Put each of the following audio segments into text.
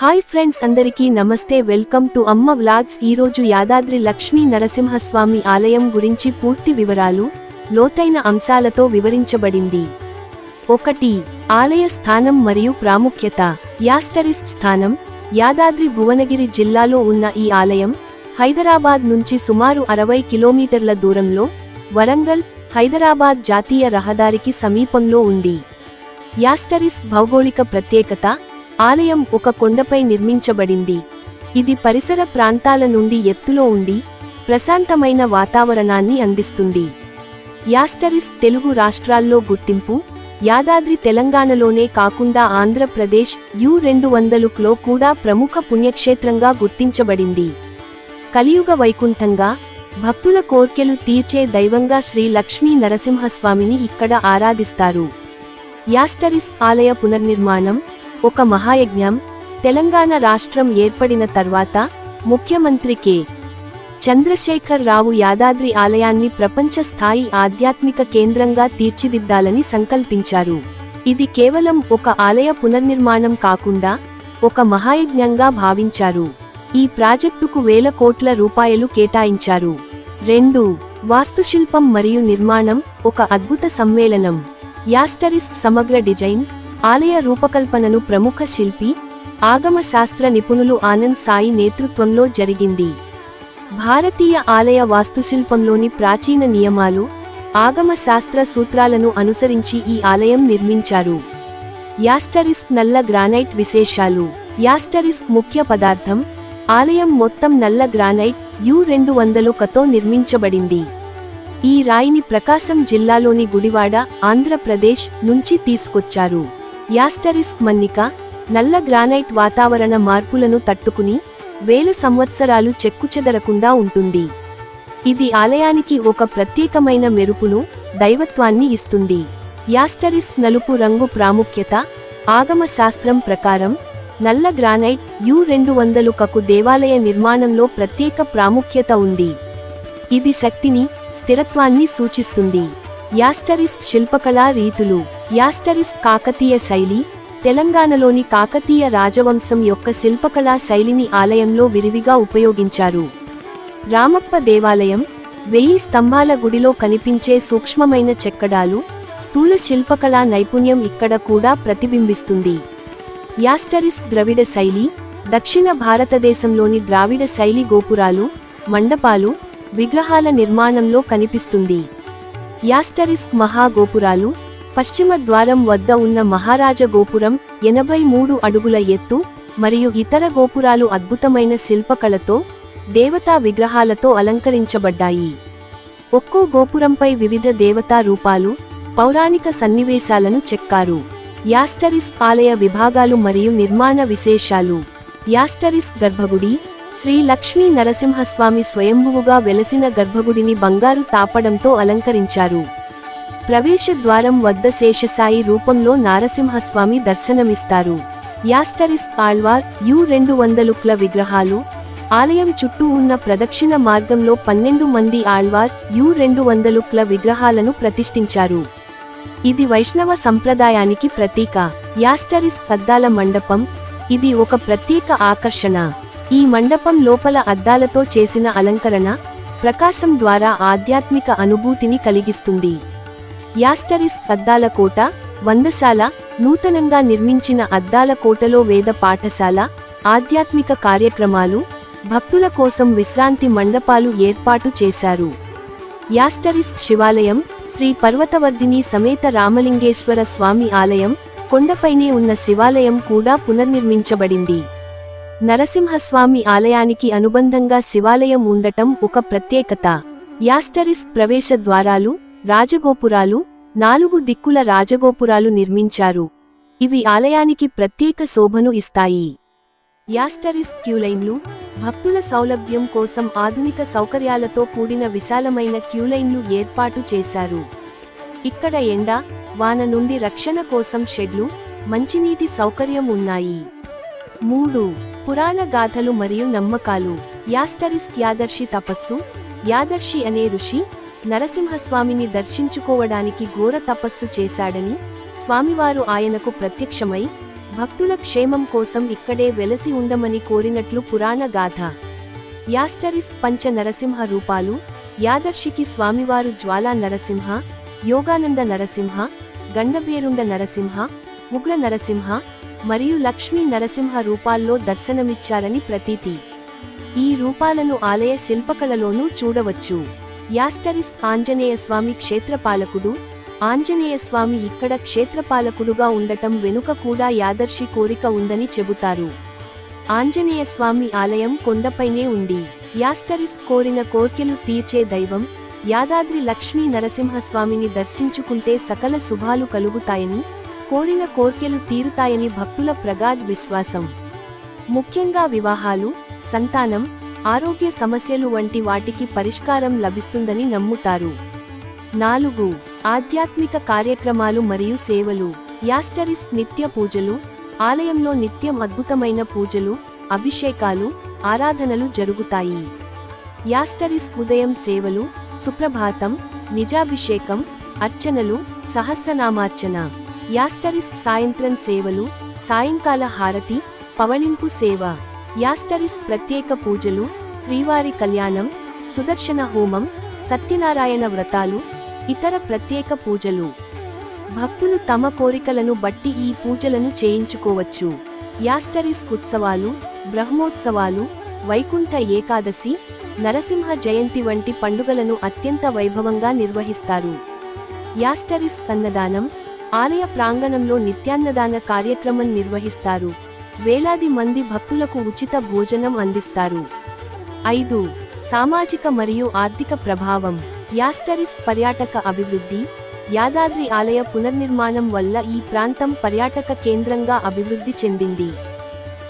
Hi friends అందరికీ నమస్తే welcome to అమ్మ వ్లాగ్స్. ఈరోజు యాదాద్రి లక్ష్మీ నరసింహస్వామి ఆలయం గురించి పూర్తి వివరాలు లోతైన అంశాలతో వివరించబడింది. ఒకటి ఆలయ స్థానం మరియు ప్రాముఖ్యత. యాస్టరిస్ట్ స్థానం యాదాద్రి భువనగిరి జిల్లాలో ఉన్న ఈ ఆలయం హైదరాబాద్ నుంచి సుమారు అరవై కిలోమీటర్ల దూరంలో వరంగల్ హైదరాబాద్ జాతీయ రహదారికి సమీపంలో ఉంది. యాస్టరిస్ భౌగోళిక ప్రత్యేకత ఆలయం ఒక కొండపై నిర్మించబడింది. ఇది పరిసర ప్రాంతాల నుండి ఎత్తులో ఉండి ప్రశాంతమైన వాతావరణాన్ని అందిస్తుంది. యాస్టరిస్ తెలుగు రాష్ట్రాల్లో గుర్తింపు యాదాద్రి తెలంగాణలోనే కాకుండా ఆంధ్రప్రదేశ్ యు రెండు వందలులో కూడా ప్రముఖ పుణ్యక్షేత్రంగా గుర్తించబడింది. కలియుగ వైకుంఠంగా భక్తుల కోర్కెలు తీర్చే దైవంగా శ్రీ లక్ష్మీ నరసింహస్వామిని ఇక్కడ ఆరాధిస్తారు. యాస్టరిస్ ఆలయ పునర్నిర్మాణం ఒక మహాయజ్ఞం తెలంగాణ రాష్ట్రం ఏర్పడిన తర్వాత ముఖ్యమంత్రి కె. చంద్రశేఖర్ రావు యాదాద్రి ఆలయాన్ని ప్రపంచ స్థాయి ఆధ్యాత్మిక కేంద్రంగా తీర్చిదిద్దాలని సంకల్పించారు. ఇది కేవలం ఒక ఆలయ పునర్నిర్మాణం కాకుండా ఒక మహాయజ్ఞంగా భావించారు. ఈ ప్రాజెక్టుకు వేల కోట్ల రూపాయలు కేటాయించారు. రెండు వాస్తుశిల్పం మరియు నిర్మాణం ఒక అద్భుత సమ్మేళనం. యాస్టరిస్ట్ సమగ్ర డిజైన్ ఆలయ రూపకల్పనను ప్రముఖ శిల్పి ఆగమ శాస్త్ర నిపుణులు ఆనంద్ సాయి నేతృత్వంలో జరిగింది. భారతీయ ఆలయ వాస్తుశిల్పంలోని ప్రాచీన నియమాలు ఆగమ శాస్త్ర సూత్రాలను అనుసరించి ఈ ఆలయం నిర్మించారు. యాస్టరిస్క్ నల్ల గ్రానైట్ విశేషాలు. యాస్టరిస్క్ ముఖ్య పదార్థం ఆలయం మొత్తం నల్ల గ్రానైట్ యు రెండు వందలు కతో నిర్మించబడింది. ఈ రాయిని ప్రకాశం జిల్లాలోని గుడివాడ ఆంధ్రప్రదేశ్ నుంచి తీసుకొచ్చారు. యాస్టరిస్క్ మన్నిక నల్ల గ్రానైట్ వాతావరణ మార్పులను తట్టుకుని వేల సంవత్సరాలు చెక్కుచెదరకుండా ఉంటుంది. ఇది ఆలయానికి ఒక ప్రత్యేకమైన మెరుపును దైవత్వాన్ని ఇస్తుంది. యాస్టరిస్ నలుపు రంగు ప్రాముఖ్యత ఆగమ శాస్త్రం ప్రకారం నల్ల గ్రానైట్ యు రెండు వందలు కకు దేవాలయ నిర్మాణంలో ప్రత్యేక ప్రాముఖ్యత ఉంది. ఇది శక్తిని స్థిరత్వాన్ని సూచిస్తుంది. యాస్టరిస్ శిల్పకళా రీతులు యాస్టరిస్ కాకతీయ శైలి తెలంగాణలోని కాకతీయ రాజవంశం యొక్క శిల్పకళా శైలిని ఆలయంలో విరివిగా ఉపయోగించారు. రామప్ప దేవాలయం వెయ్యి స్తంభాల గుడిలో కనిపించే సూక్ష్మమైన చెక్కడాలు స్థూల శిల్పకళా నైపుణ్యం ఇక్కడ కూడా ప్రతిబింబిస్తుంది. యాస్టరిస్ ద్రవిడ శైలి దక్షిణ భారతదేశంలోని ద్రావిడ శైలి గోపురాలు మండపాలు విగ్రహాల నిర్మాణంలో కనిపిస్తుంది. యాస్టరిస్క్ మహాగోపురాలు పశ్చిమ ద్వారం వద్ద ఉన్న మహారాజ గోపురం ఎనభై మూడు అడుగుల ఎత్తు మరియు ఇతర గోపురాలు అద్భుతమైన శిల్పకళతో దేవతా విగ్రహాలతో అలంకరించబడ్డాయి. ఒక్కో గోపురంపై వివిధ దేవతా రూపాలు పౌరాణిక సన్నివేశాలను చెక్కారు. యాస్టరిస్ ఆలయ విభాగాలు మరియు నిర్మాణ విశేషాలు. యాస్టరిస్ గర్భగుడి శ్రీ లక్ష్మీ నరసింహస్వామి స్వయంభువుగా వెలసిన గర్భగుడిని బంగారు తాపడంతో అలంకరించారు. ప్రవేశ ద్వారం వద్ద శేషసాయి రూపంలో నారసింహస్వామి దర్శనమిస్తారు. యాస్టరిస్ ఆళ్వార్ యు రెండు వందలుక్ల విగ్రహాలు ఆలయం చుట్టూ ఉన్న ప్రదక్షిణ మార్గంలో పన్నెండు మంది ఆళ్వార్ యు రెండు వందలుక్ల విగ్రహాలను ప్రతిష్ఠించారు. ఇది వైష్ణవ సంప్రదాయానికి ప్రతీక. యాస్టరిస్ అద్దాల మండపం ఇది ఒక ప్రత్యేక ఆకర్షణ. ఈ మండపం లోపల అద్దాలతో చేసిన అలంకరణ ప్రకాశం ద్వారా ఆధ్యాత్మిక అనుభూతిని కలిగిస్తుంది. యాస్టరిస్ అద్దాల కోట వందశాల నూతనంగా నిర్మించిన అద్దాల కోటలో వేద పాఠశాల ఆధ్యాత్మిక కార్యక్రమాలు భక్తుల కోసం విశ్రాంతి మండపాలు ఏర్పాటు చేశారు. యాస్టరిస్ శివాలయం శ్రీ పర్వతవర్ధిని సమేత రామలింగేశ్వర స్వామి ఆలయం కొండపైనే ఉన్న శివాలయం కూడా పునర్నిర్మించబడింది. నరసింహస్వామి ఆలయానికి అనుబంధంగా శివాలయం ఉండటం ఒక ప్రత్యేకత. యాస్టరిస్ ప్రవేశ ద్వారాలు రాజగోపురాలు నాలుగు దిక్కుల రాజగోపురాలు నిర్మించారు. ఇవి ఆలయానికి ప్రత్యేక శోభను ఇస్తాయి. యాస్టరిస్ క్యూలైన్లు భక్తుల సౌలభ్యం కోసం ఆధునిక సౌకర్యాలతో కూడిన విశాలమైన క్యూలైన్లు ఏర్పాటు చేశారు. ఇక్కడ ఎండ వాన నుండి రక్షణ కోసం షెడ్లు మంచినీటి సౌకర్యం ఉన్నాయి. మూడు పురాణ గాథలు మరియు నమ్మకాలు. యాస్టరిస్ యాదర్శి తపస్సు యాదర్శి అనే ఋషి నరసింహస్వామిని దర్శించుకోవడానికి ఘోర తపస్సు చేశాడని స్వామివారు ఆయనకు ప్రత్యక్షమై భక్తుల క్షేమం కోసం ఇక్కడే వెలసి ఉండమని కోరినట్లు పురాణ గాథ. యాస్టరిస్ పంచ నరసింహ రూపాలు యాదర్శికి స్వామివారు జ్వాలా నరసింహ యోగానంద నరసింహ గండభేరుండ నరసింహ ఉగ్ర నరసింహ మరియు లక్ష్మీ నరసింహ రూపాల్లో దర్శనమిచ్చారని ప్రతీతి. ఈ రూపాలను ఆలయ శిల్పకళలోనూ చూడవచ్చు. యాస్టరిస్ ఆంజనేయస్వామి క్షేత్రపాలకుడు. ఆంజనేయస్వామి ఇక్కడ క్షేత్రపాలకుడుగా ఉండటం వెనుక కూడా యాదర్శి కోరిక ఉందని చెబుతారు. ఆంజనేయస్వామి ఆలయం కొండపైనే ఉంది. యాస్టరిస్ కోరిన కోర్కెలు తీర్చే దైవం యాదాద్రి లక్ష్మీ నరసింహస్వామిని దర్శించుకుంటే సకల శుభాలు కలుగుతాయని కోరిన కోర్కెలు తీరుతాయని భక్తుల ప్రగాఢ్ విశ్వాసం. ముఖ్యంగా వివాహాలు సంతానం ఆరోగ్య సమస్యలు వంటి వాటికి పరిష్కారం లభిస్తుందని నమ్ముతారు. నాలుగు ఆధ్యాత్మిక కార్యక్రమాలు మరియు సేవలు. యాస్టరిస్ట్ నిత్య పూజలు ఆలయంలో నిత్యం అద్భుతమైన పూజలు అభిషేకాలు ఆరాధనలు జరుగుతాయి. యాస్టరిస్ ఉదయం సేవలు సుప్రభాతం నిజాభిషేకం అర్చనలు సహస్రనామార్చన. యాస్టరిస్ సాయంత్రం సేవలు సాయంకాల హారతి పవళింపు సేవ. యాస్టరిస్ ప్రత్యేక పూజలు శ్రీవారి కళ్యాణం సుదర్శన హోమం సత్యనారాయణ వ్రతాలు ఇతర ప్రత్యేక పూజలు. భక్తులు తమ కోరికలను బట్టి ఈ పూజలను చేయించుకోవచ్చు. యాస్టరిస్ ఉత్సవాలు బ్రహ్మోత్సవాలు వైకుంఠ ఏకాదశి నరసింహ జయంతి వంటి పండుగలను అత్యంత వైభవంగా నిర్వహిస్తారు. యాస్టరిస్ అన్నదానం ఆలయ ప్రాంగణంలో నిత్యాన్నదాన కార్యక్రమం నిర్వహిస్తారు. వేలాది మంది భక్తులకు ఉచిత భోజనం అందిస్తారు. ఐదు సామాజిక మరియు ఆర్థిక ప్రభావం. యాస్టరిస్ట్ పర్యాటక అభివృద్ధి. యాదాద్రి ఆలయ పునర్నిర్మాణం వల్ల ఈ ప్రాంతం పర్యాటక కేంద్రంగా అభివృద్ధి చెందింది.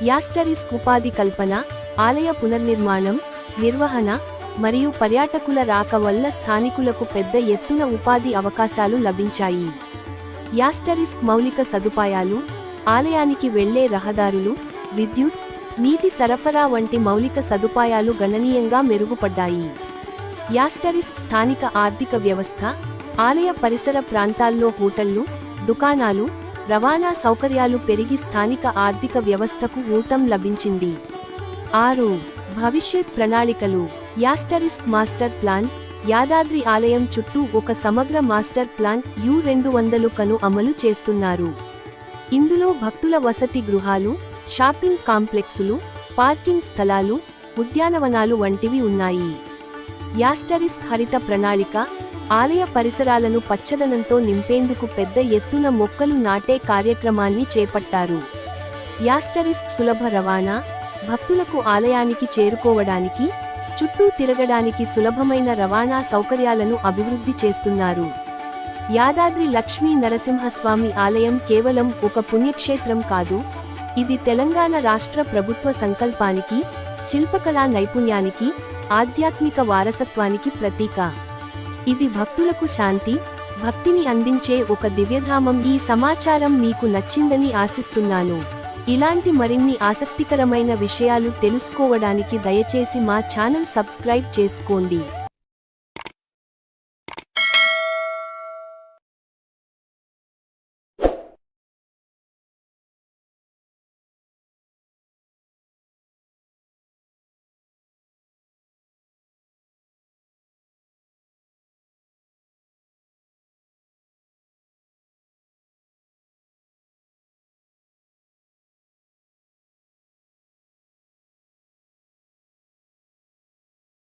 యాస్టరిస్క్ ఉపాధి కల్పన ఆలయ పునర్నిర్మాణం నిర్వహణ మరియు పర్యాటకుల రాక వల్ల స్థానికులకు పెద్ద ఎత్తున ఉపాధి అవకాశాలు లభించాయి. యాస్టరిస్క్ మౌలిక సదుపాయాలు ఆలయానికి వెళ్ళే రహదారులు విద్యుత్ నీటి సరఫరా వంటి మౌలిక సదుపాయాలు గణనీయంగా మెరుగుపడ్డాయి. యాస్టరిస్ట్ స్థానిక ఆర్థిక వ్యవస్థ ఆలయ పరిసర ప్రాంతాల్లో హోటళ్ళు దుకాణాలు రవాణా సౌకర్యాలు పెరిగి స్థానిక ఆర్థిక వ్యవస్థకు ఊతం లభించింది. ఆరు భవిష్యత్ ప్రణాళికలు. యాస్టరిస్ట్ మాస్టర్ ప్లాన్ యాదాద్రి ఆలయం చుట్టూ ఒక సమగ్ర మాస్టర్ ప్లాన్ యు రెండు వందలు కను అమలు చేస్తున్నారు. ఇందులో భక్తుల వసతి గృహాలు షాపింగ్ కాంప్లెక్సులు పార్కింగ్ స్థలాలు ఉద్యానవనాలు వంటివి ఉన్నాయి. యాస్టరిస్ హరిత ప్రణాళిక ఆలయ పరిసరాలను పచ్చదనంతో నింపేందుకు పెద్ద ఎత్తున మొక్కలు నాటే కార్యక్రమాన్ని చేపట్టారు. యాస్టరిస్ సులభ రవాణా భక్తులకు ఆలయానికి చేరుకోవడానికి చుట్టూ తిరగడానికి సులభమైన రవాణా సౌకర్యాలను అభివృద్ధి చేస్తున్నారు. యాదాద్రి లక్ష్మీ నరసింహస్వామి ఆలయం కేవలం ఒక పుణ్యక్షేత్రం కాదు ఇది తెలంగాణ రాష్ట్ర ప్రభుత్వ సంకల్పానికి శిల్పకళా నైపుణ్యానికి ఆధ్యాత్మిక వారసత్వానికి ప్రతీక. ఇది భక్తులకు శాంతి భక్తిని అందించే ఒక దివ్యధామం. ఈ సమాచారం మీకు నచ్చిందని ఆశిస్తున్నాను. ఇలాంటి మరిన్ని ఆసక్తికరమైన విషయాలు తెలుసుకోవడానికి దయచేసి మా ఛానల్ సబ్స్క్రైబ్ చేసుకోండి.